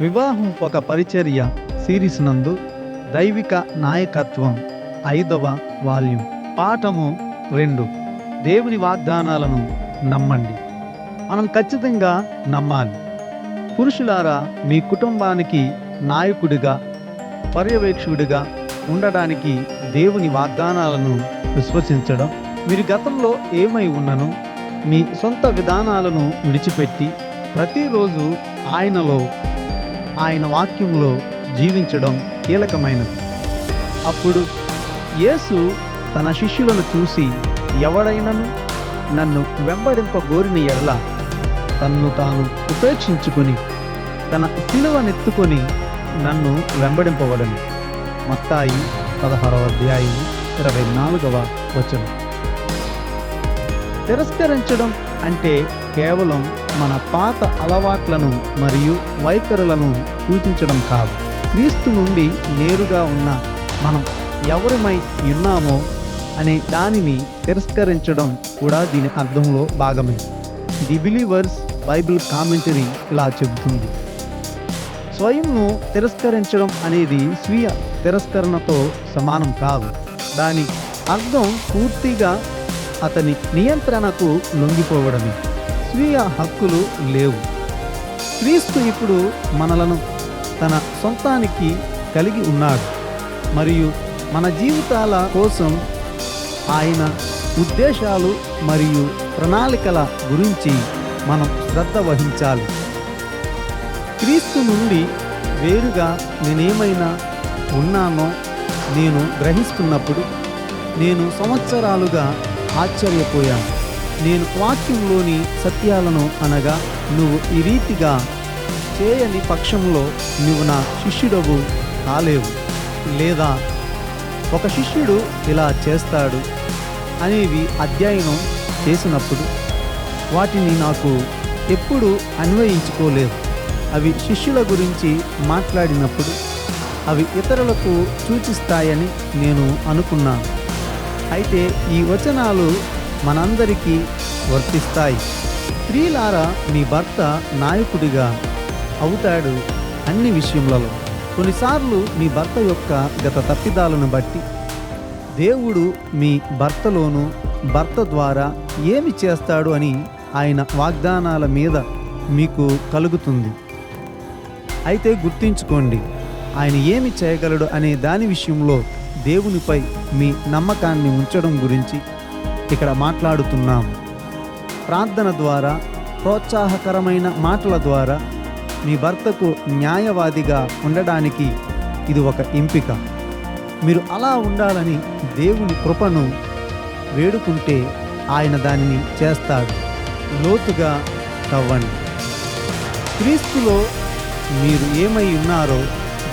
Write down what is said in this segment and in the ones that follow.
వివాహం ఒక పరిచర్య సిరీస్ నందు దైవిక నాయకత్వం ఐదవ వాల్యూమ్. పాఠము రెండు. దేవుని వాగ్దానాలను నమ్మండి. మనం ఖచ్చితంగా నమ్మాలి. పురుషులారా మీ కుటుంబానికి నాయకుడిగా పర్యవేక్షకుడిగా ఉండడానికి దేవుని వాగ్దానాలను విశ్వసించడం మీరు గతంలో ఏమై ఉన్నను మీ సొంత విధానాలను విడిచిపెట్టి ప్రతిరోజు ఆయనలో ఆయన వాక్యంలో జీవించడం కీలకమైనది. అప్పుడు యేసు తన శిష్యులను చూసి ఎవడైనను నన్ను వెంబడింపగోరిన ఎడల తన్ను తాను ఉపేక్షించుకుని తన సిలువనెత్తుకొని నన్ను వెంబడింపవడను మత్తాయి పదహారవ అధ్యాయం ఇరవై నాలుగవ వచనం. తిరస్కరించడం అంటే కేవలం మన పాత అలవాట్లను మరియు వైఖరులను సూచించడం కాదు. క్రీస్తు నుండి నేరుగా ఉన్న మనం ఎవరిమై ఉన్నామో అనే దానిని తిరస్కరించడం కూడా దీని అర్థంలో భాగమే. ది బిలీవర్స్ బైబిల్ కామెంటరీ ఇలా చెబుతుంది. స్వయంను తిరస్కరించడం అనేది స్వీయ తిరస్కరణతో సమానం కాదు. దాని అర్థం పూర్తిగా అతని నియంత్రణకు లొంగిపోవడమే. స్వీయ హక్కులు లేవు. క్రీస్తు ఇప్పుడు మనలను తన సొంతానికి కలిగి ఉన్నాడు. మరియు మన జీవితాల కోసం ఆయన ఉద్దేశాలు మరియు ప్రణాళికల గురించి మనం శ్రద్ధ వహించాలి. క్రీస్తు నుండి వేరుగా నేనేమైనా ఉన్నానో నేను గ్రహిస్తున్నప్పుడు నేను సంవత్సరాలుగా ఆశ్చర్యపోయాను. నేను వాక్యంలోని సత్యాలను అనగా నువ్వు ఈ రీతిగా చేయని పక్షంలో నువ్వు నా శిష్యుడవు కాలేవు. లేదా ఒక శిష్యుడు ఇలా చేస్తాడు అనేవి అధ్యయనం చేసినప్పుడు వాటిని నాకు ఎప్పుడు అన్వయించుకోలేదు. అవి శిష్యుల గురించి మాట్లాడినప్పుడు అవి ఇతరులకు సూచిస్తాయని నేను అనుకున్నాను. అయితే ఈ వచనాలు మనందరికీ వర్తిస్తాయి. స్త్రీలారా మీ భర్త నాయకుడిగా అవుతాడు అన్ని విషయములలో. కొన్నిసార్లు మీ భర్త యొక్క గత తప్పిదాలను బట్టి దేవుడు మీ భర్తలోను భర్త ద్వారా ఏమి చేస్తాడు అని ఆయన వాగ్దానాల మీద మీకు కలుగుతుంది. అయితే గుర్తుంచుకోండి ఆయన ఏమి చేయగలడు అనే దాని విషయంలో దేవునిపై మీ నమ్మకాన్ని ఉంచడం గురించి ఇక్కడ మాట్లాడుతున్నాం. ప్రార్థన ద్వారా ప్రోత్సాహకరమైన మాటల ద్వారా మీ భర్తకు న్యాయవాదిగా ఉండడానికి ఇది ఒక ఎంపిక. మీరు అలా ఉండాలని దేవుని కృపను వేడుకుంటే ఆయన దానిని చేస్తాడు. లోతుగా తవ్వండి క్రీస్తులో మీరు ఏమై ఉన్నారో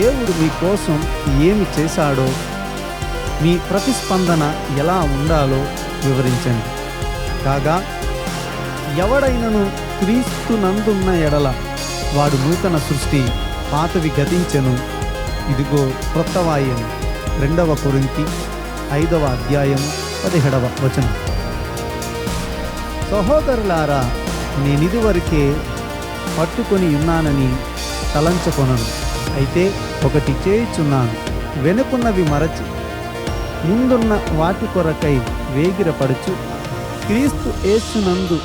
దేవుడు మీకోసం ఏమి చేశాడో మీ ప్రతిస్పందన ఎలా ఉండాలో వివరించండి. కాగా ఎవడైనను క్రీస్తు నందున్న ఎడల వాడు నూతన సృష్టి పాతవి గతించెను. ఇదిగో క్రొత్తవాయను రెండవ కొరింతి ఐదవ అధ్యాయం పదిహేడవ వచనం. సహోదరులారా నేనిదివరకే పట్టుకొని ఉన్నానని తలంచుకొనను. అయితే ఒకటి చేయుచున్నాను. వెనుకున్నవి మరచి ముందున్న వాటి కొరకై వేగిరపడుచు. క్రీస్తు యేసునందు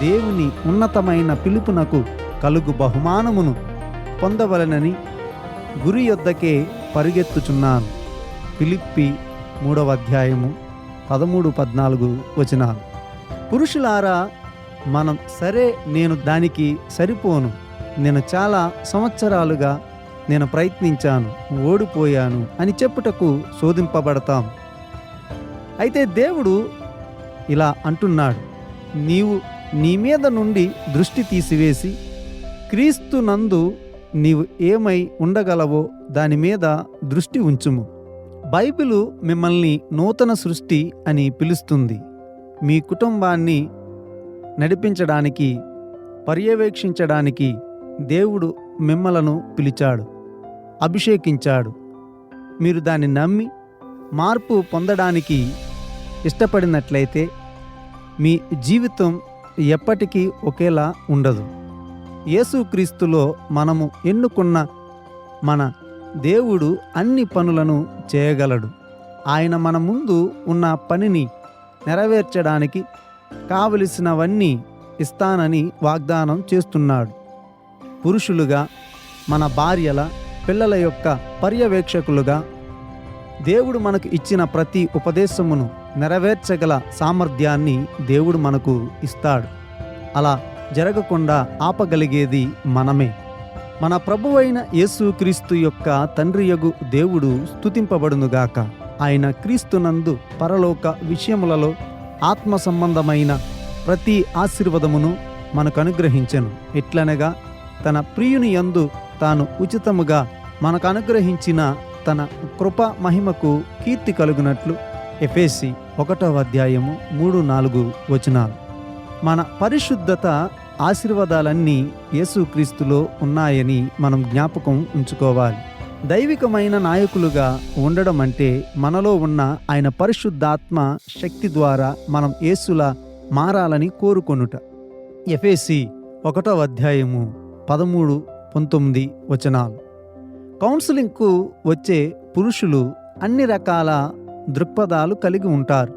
దేవుని ఉన్నతమైన పిలుపునకు కలుగు బహుమానమును పొందవలనని గురి యొద్దకే పరిగెత్తుచున్నాను. పిలిప్పి మూడవ అధ్యాయము పదమూడు పద్నాలుగు వచనాలు. పురుషులారా మనం సరే నేను దానికి సరిపోను. నేను చాలా సంవత్సరాలుగా నేను ప్రయత్నించాను ఓడిపోయాను అని చెప్పుటకు శోధింపబడతాం. అయితే దేవుడు ఇలా అంటున్నాడు నీవు నీ మీద నుండి దృష్టి తీసివేసి క్రీస్తు నందు నీవు ఏమై ఉండగలవో దాని మీద దృష్టి ఉంచుము. బైబిలు మిమ్మల్ని నూతన సృష్టి అని పిలుస్తుంది. మీ కుటుంబాన్ని నడిపించడానికి పర్యవేక్షించడానికి దేవుడు మిమ్మలను పిలిచాడు అభిషేకించాడు. మీరు దాన్ని నమ్మి మార్పు పొందడానికి ఇష్టపడినట్లయితే మీ జీవితం ఎప్పటికీ ఒకేలా ఉండదు. యేసుక్రీస్తులో మనము ఎన్నుకున్న మన దేవుడు అన్ని పనులను చేయగలడు. ఆయన మన ముందు ఉన్న పనిని నెరవేర్చడానికి కావలసినవన్నీ ఇస్తానని వాగ్దానం చేస్తున్నాడు. పురుషులుగా మన భార్యల పిల్లల యొక్క పర్యవేక్షకులుగా దేవుడు మనకు ఇచ్చిన ప్రతి ఉపదేశమును నెరవేర్చగల సామర్థ్యాన్ని దేవుడు మనకు ఇస్తాడు. అలా జరగకుండా ఆపగలిగేది మనమే. మన ప్రభువైన యేసుక్రీస్తు యొక్క తండ్రియగు దేవుడు స్థుతింపబడునుగాక ఆయన క్రీస్తునందు పరలోక విషయములలో ఆత్మ సంబంధమైన ప్రతి ఆశీర్వదమును మనకు అనుగ్రహించను. ఎట్లనగా తన ప్రియుని యందు తాను ఉచితముగా మనకు అనుగ్రహించిన తన కృప మహిమకు కీర్తి కలుగునట్లు ఎఫేసి ఒకటవ అధ్యాయము మూడు నాలుగు వచనాలు. మన పరిశుద్ధత ఆశీర్వాదాలన్నీ యేసుక్రీస్తులో ఉన్నాయని మనం జ్ఞాపకం ఉంచుకోవాలి. దైవికమైన నాయకులుగా ఉండడం అంటే మనలో ఉన్న ఆయన పరిశుద్ధాత్మ శక్తి ద్వారా మనం యేసులా మారాలని కోరుకొనుట. ఎఫేసి ఒకటవ అధ్యాయము పదమూడు పంతొమ్మిది వచనాలు. కౌన్సిలింగ్కు వచ్చే పురుషులు అన్ని రకాల దృక్పథాలు కలిగి ఉంటారు.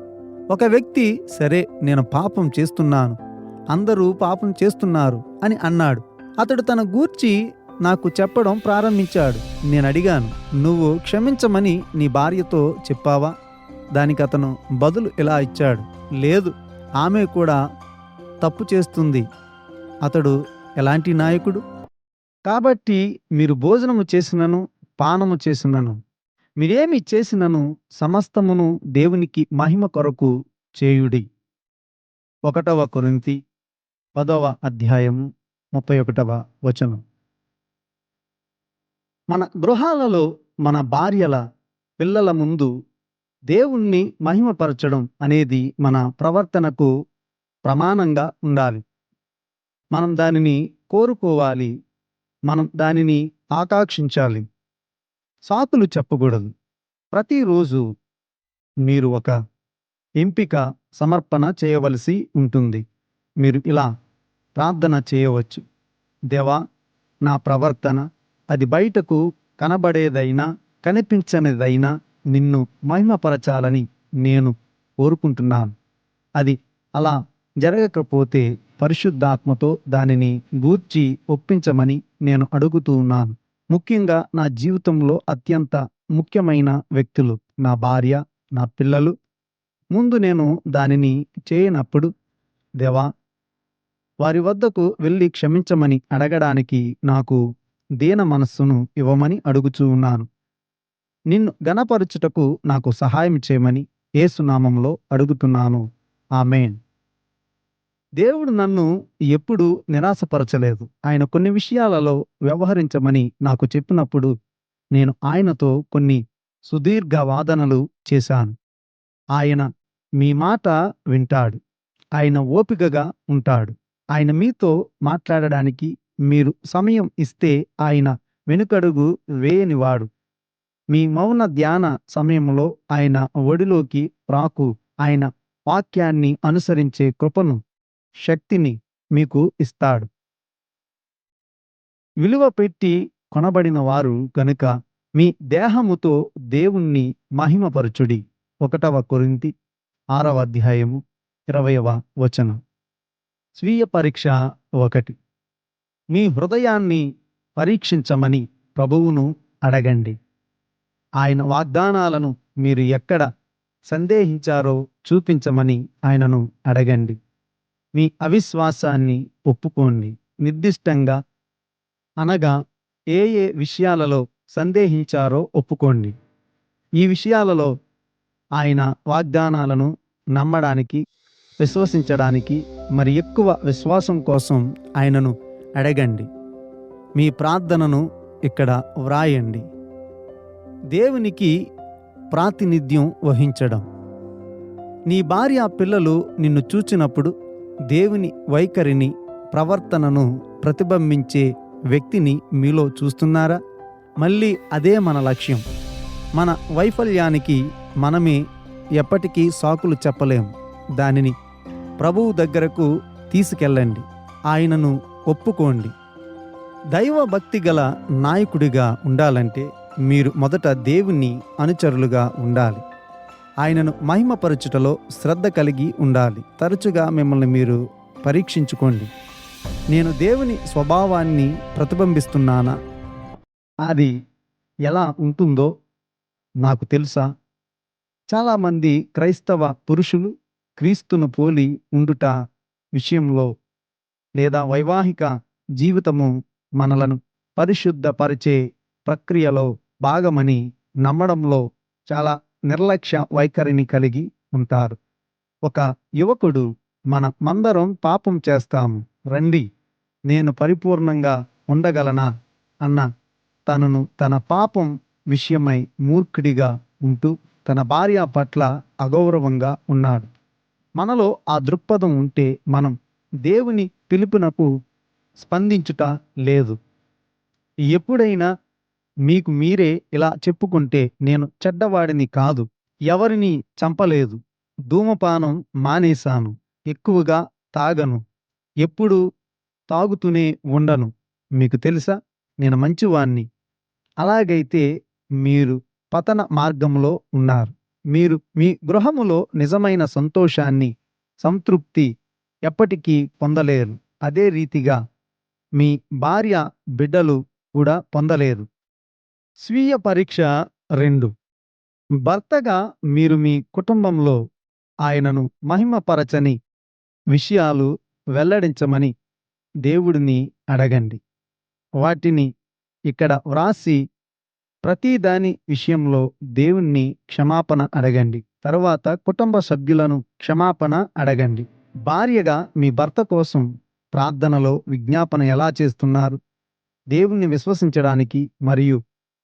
ఒక వ్యక్తి సరే నేను పాపం చేస్తున్నాను. అందరూ పాపం చేస్తున్నారు అని అన్నాడు. అతడు తన గూర్చి నాకు చెప్పడం ప్రారంభించాడు. నేను అడిగాను నువ్వు క్షమించమని నీ భార్యతో చెప్పావా? దానికి అతను బదులు ఇలా ఇచ్చాడు. లేదు ఆమె కూడా తప్పు చేస్తుంది. అతడు ఎలాంటి నాయకుడు? కాబట్టి మీరు భోజనము చేసినను పానము చేసినను మీరేమి చేసినను సమస్తమును దేవునికి మహిమ కొరకు చేయుడి. ఒకటవ కొరింతి పదవ అధ్యాయము ముప్పై ఒకటవ వచనం. మన గృహాలలో మన భార్యల పిల్లల ముందు దేవుణ్ణి మహిమపరచడం అనేది మన ప్రవర్తనకు ప్రమాణంగా ఉండాలి. మనం దానిని కోరుకోవాలి. మనం దానిని ఆకాంక్షించాలి. సాకులు చెప్పకూడదు. ప్రతిరోజు మీరు ఒక ఎంపిక సమర్పణ చేయవలసి ఉంటుంది. మీరు ఇలా ప్రార్థన చేయవచ్చు. దేవా నా ప్రవర్తన అది బయటకు కనబడేదైనా కనిపించనిదైనా నిన్ను మహిమపరచాలని నేను కోరుకుంటున్నాను. అది అలా జరగకపోతే పరిశుద్ధాత్మతో దానిని గూర్చి ఒప్పించమని నేను అడుగుతూ ఉన్నాను. ముఖ్యంగా నా జీవితంలో అత్యంత ముఖ్యమైన వ్యక్తులు నా భార్య నా పిల్లలు. ముందు నేను దానిని చేయనప్పుడు దేవా వారి వద్దకు వెళ్ళి క్షమించమని అడగడానికి నాకు దీన మనస్సును ఇవ్వమని అడుగుచూ ఉన్నాను. నిన్ను గణపరచుటకు నాకు సహాయం చేయమని ఏసునామంలో అడుగుతున్నాను. ఆమెన్. దేవుడు నన్ను ఎప్పుడూ నిరాశపరచలేదు. ఆయన కొన్ని విషయాలలో వ్యవహరించమని నాకు చెప్పినప్పుడు నేను ఆయనతో కొన్ని సుదీర్ఘ వాదనలు చేశాను. ఆయన మీ మాట వింటాడు. ఆయన ఓపికగా ఉంటాడు. ఆయన మీతో మాట్లాడడానికి మీరు సమయం ఇస్తే ఆయన వెనుకడుగు వేయనివాడు. మీ మౌన ధ్యాన సమయంలో ఆయన ఒడిలోకి రాకు. ఆయన వాక్యాన్ని అనుసరించే కృపను శక్తిని మీకు ఇస్తాడు. విలువ పెట్టి కొనబడిన వారు గనుక మీ దేహముతో దేవుణ్ణి మహిమపరచుడి. ఒకటవ కొరింతి ఆరవ అధ్యాయము ఇరవయవ వచనం. స్వీయ పరీక్ష ఒకటి. మీ హృదయాన్ని పరీక్షించమని ప్రభువును అడగండి. ఆయన వాగ్దానాలను మీరు ఎక్కడ సందేహించారో చూపించమని ఆయనను అడగండి. మీ అవిశ్వాసాన్ని ఒప్పుకోండి. నిర్దిష్టంగా అనగా ఏ ఏ విషయాలలో సందేహించారో ఒప్పుకోండి. ఈ విషయాలలో ఆయన వాగ్దానాలను నమ్మడానికి విశ్వసించడానికి మరి ఎక్కువ విశ్వాసం కోసం ఆయనను అడగండి. మీ ప్రార్థనను ఇక్కడ వ్రాయండి. దేవునికి ప్రాతినిధ్యం వహించడం. నీ భార్య పిల్లలు నిన్ను చూచినప్పుడు దేవుని వైఖరిని ప్రవర్తనను ప్రతిబింబించే వ్యక్తిని మీలో చూస్తున్నారా? మళ్ళీ అదే మన లక్ష్యం. మన వైఫల్యానికి మనమే ఎప్పటికీ సాకులు చెప్పలేం. దానిని ప్రభువు దగ్గరకు తీసుకెళ్ళండి. ఆయనను ఒప్పుకోండి. దైవభక్తి గల నాయకుడిగా ఉండాలంటే మీరు మొదట దేవుని అనుచరులుగా ఉండాలి. ఆయనను మహిమపరచుటలో శ్రద్ధ కలిగి ఉండాలి. తరచుగా మిమ్మల్ని మీరు పరీక్షించుకోండి. నేను దేవుని స్వభావాన్ని ప్రతిబింబిస్తున్నానా? అది ఎలా ఉంటుందో నాకు తెలుసా? చాలామంది క్రైస్తవ పురుషులు క్రీస్తును పోలి ఉండుట విషయంలో లేదా వైవాహిక జీవితము మనలను పరిశుద్ధపరిచే ప్రక్రియలో భాగమని నమ్మడంలో చాలా నిర్లక్ష్య వైఖరిని కలిగి ఉంటారు. ఒక యువకుడు మన మందరం పాపం చేస్తాము రండి నేను పరిపూర్ణంగా ఉండగలనా? అన్న తనను తన పాపం విషయమై మూర్ఖుడిగా ఉంటూ తన భార్య పట్ల అగౌరవంగా ఉన్నాడు. మనలో ఆ దృక్పథం ఉంటే మనం దేవుని పిలుపునకు స్పందించుట లేదు. ఎప్పుడైనా మీకు మీరే ఇలా చెప్పుకుంటే నేను చెడ్డవాడిని కాదు ఎవరిని చంపలేదు. ధూమపానం మానేశాను ఎక్కువగా తాగను ఎప్పుడు తాగుతూనే ఉండను. మీకు తెలుసా? నేను మంచివాణ్ణి. అలాగైతే మీరు పతన మార్గంలో ఉన్నారు. మీరు మీ గృహములో నిజమైన సంతోషాన్ని సంతృప్తి ఎప్పటికీ పొందలేరు. అదే రీతిగా మీ భార్య బిడ్డలు కూడా పొందలేరు. స్వీయ పరీక్ష రెండు. భర్తగా మీరు మీ కుటుంబంలో ఆయనను మహిమపరచని విషయాలు వెల్లడించమని దేవుడిని అడగండి. వాటిని ఇక్కడ వ్రాసి ప్రతిదాని విషయంలో దేవుణ్ణి క్షమాపణ అడగండి. తరువాత కుటుంబ సభ్యులను క్షమాపణ అడగండి. భార్యగా మీ భర్త కోసం ప్రార్థనలో విజ్ఞాపన ఎలా చేస్తున్నారు? దేవుణ్ణి విశ్వసించడానికి మరియు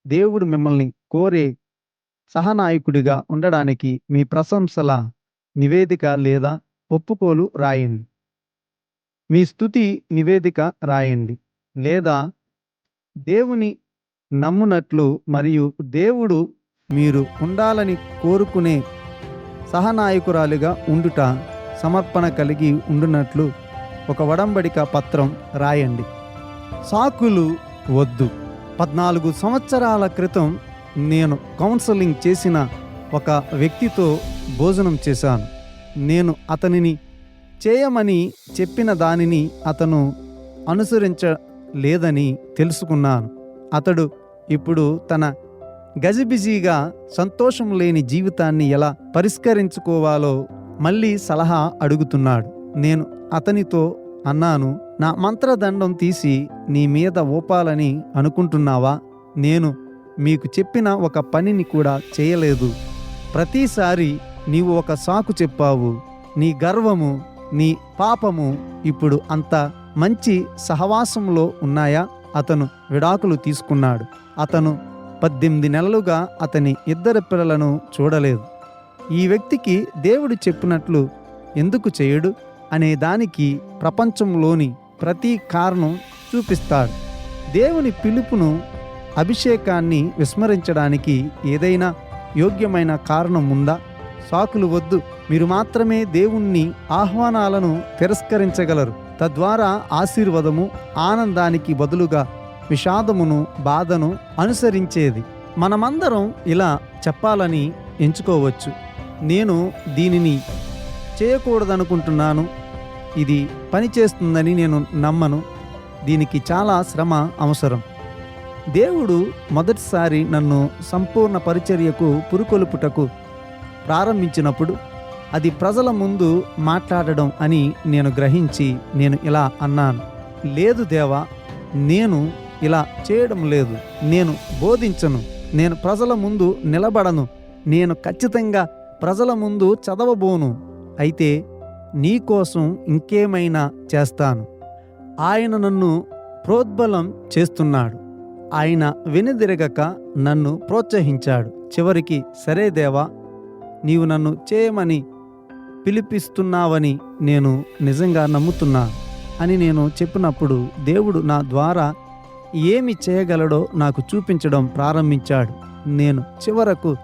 దేవుడు మిమ్మల్ని కోరే సహనాయకుడిగా ఉండడానికి మీ ప్రశంసల నివేదిక లేదా ఒప్పుకోలు రాయండి. మీ స్థుతి నివేదిక రాయండి. లేదా దేవుని నమ్మునట్లు మరియు దేవుడు మీరు ఉండాలని కోరుకునే సహనాయకురాలిగా ఉండుట సమర్పణ కలిగి ఉండునట్లు ఒక వడంబడిక పత్రం రాయండి. సాకులు వద్దు. పద్నాలుగు సంవత్సరాల క్రితం నేను కౌన్సిలింగ్ చేసిన ఒక వ్యక్తితో భోజనం చేశాను. నేను అతనిని చేయమని చెప్పిన దానిని అతను అనుసరించలేదని తెలుసుకున్నాను. అతడు ఇప్పుడు తన గజిబిజీగా సంతోషం లేని జీవితాన్ని ఎలా పరిష్కరించుకోవాలో మళ్ళీ సలహా అడుగుతున్నాడు. నేను అతనితో అన్నాను నా మంత్రదండం తీసి నీ మీద ఊపాలని అనుకుంటున్నావా? నేను మీకు చెప్పిన ఒక పనిని కూడా చేయలేదు. ప్రతిసారి నీవు ఒక సాకు చెప్పావు. నీ గర్వము నీ పాపము ఇప్పుడు అంత మంచి సహవాసంలో ఉన్నాయా? అతను విడాకులు తీసుకున్నాడు. అతను పద్దెనిమిది నెలలుగా అతని ఇద్దరు పిల్లలను చూడలేదు. ఈ వ్యక్తికి దేవుడు చెప్పినట్లు ఎందుకు చేయడు? అనే దానికి ప్రపంచంలోని ప్రతి కారణం చూపిస్తాడు. దేవుని పిలుపును అభిషేకాన్ని విస్మరించడానికి ఏదైనా యోగ్యమైన కారణం ఉందా? సాకులు వద్దు. మీరు మాత్రమే దేవుణ్ణి ఆహ్వానాలను తిరస్కరించగలరు. తద్వారా ఆశీర్వాదము ఆనందానికి బదులుగా విషాదమును బాధను అనుసరించేది. మనమందరం ఇలా చెప్పాలని ఎంచుకోవచ్చు. నేను దీనిని చేయకూడదనుకుంటున్నాను. ఇది పనిచేస్తుందని నేను నమ్మను. దీనికి చాలా శ్రమ అవసరం. దేవుడు మొదటిసారి నన్ను సంపూర్ణ పరిచర్యకు పురుకొలుపుటకు ప్రారంభించినప్పుడు అది ప్రజల ముందు మాట్లాడడం అని నేను గ్రహించి నేను ఇలా అన్నాను. లేదు దేవా నేను ఇలా చేయడం లేదు. నేను బోధించను. నేను ప్రజల ముందు నిలబడను. నేను ఖచ్చితంగా ప్రజల ముందు చదవబోను. అయితే నీకోసం ఇంకేమైనా చేస్తాను. ఆయన నన్ను ప్రోద్బలం చేస్తున్నాడు. ఆయన వెనుదిరగక నన్ను ప్రోత్సహించాడు. చివరికి సరే దేవా నీవు నన్ను చేయమని పిలిపిస్తున్నావని నేను నిజంగా నమ్ముతున్నా అని నేను చెప్పినప్పుడు దేవుడు నా ద్వారా ఏమి చేయగలడో నాకు చూపించడం ప్రారంభించాడు. నేను చివరకు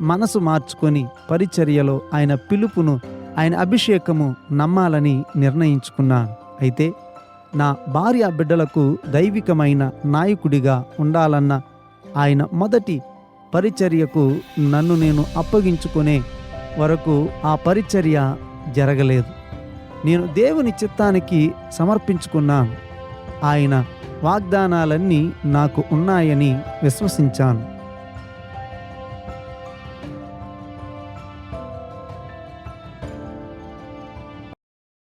మనసు మార్చుకొని పరిచర్యలో ఆయన పిలుపును ఆయన అభిషేకము నమ్మాలని నిర్ణయించుకున్నాను. అయితే నా భార్య బిడ్డలకు దైవికమైన నాయకుడిగా ఉండాలన్న ఆయన మొదటి పరిచర్యకు నన్ను నేను అప్పగించుకునే వరకు ఆ పరిచర్య జరగలేదు. నేను దేవుని చిత్తానికి సమర్పించుకున్నాను. ఆయన వాగ్దానాలన్నీ నాకు ఉన్నాయని విశ్వసించాను.